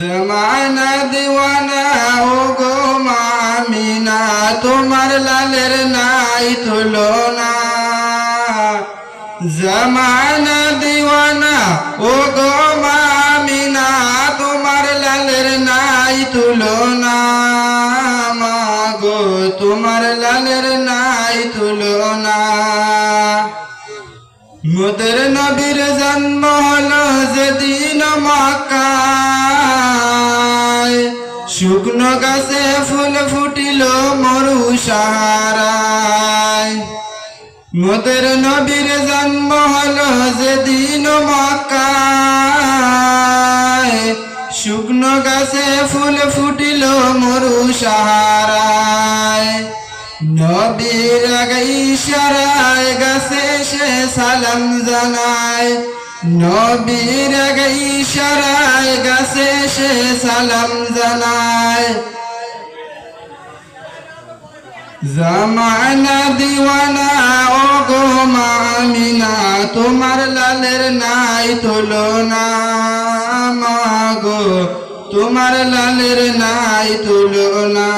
জমানা দিওয়ানা ও গো মামিনা তোমার লালের নাই তুলনা। জমানা দিওয়ানা ও গো মামিনা তোমার লালের নাই তুলনা। মাগো তোমার লালের নাই তুলনা। মোদের নবীর জন্ম হলো যেদিন শুকনো গাছে ফুল ফুটিল মরু সাহারায়। মোদের নবীর জন্ম হলো যেদিন মক্কায়। শুকনো গাছে ফুল ফুটিল মরু সাহারায়। নবীর ইশারায় গাছে সে সালাম জানায়। নবীর আগে ইশারায় গাছে সে সালাম জানায়। জামানা দিওয়ানা ও গো মামিনা তোমার লালের নাই তুলনা। মাগো তোমার লালের নাই তুলনা।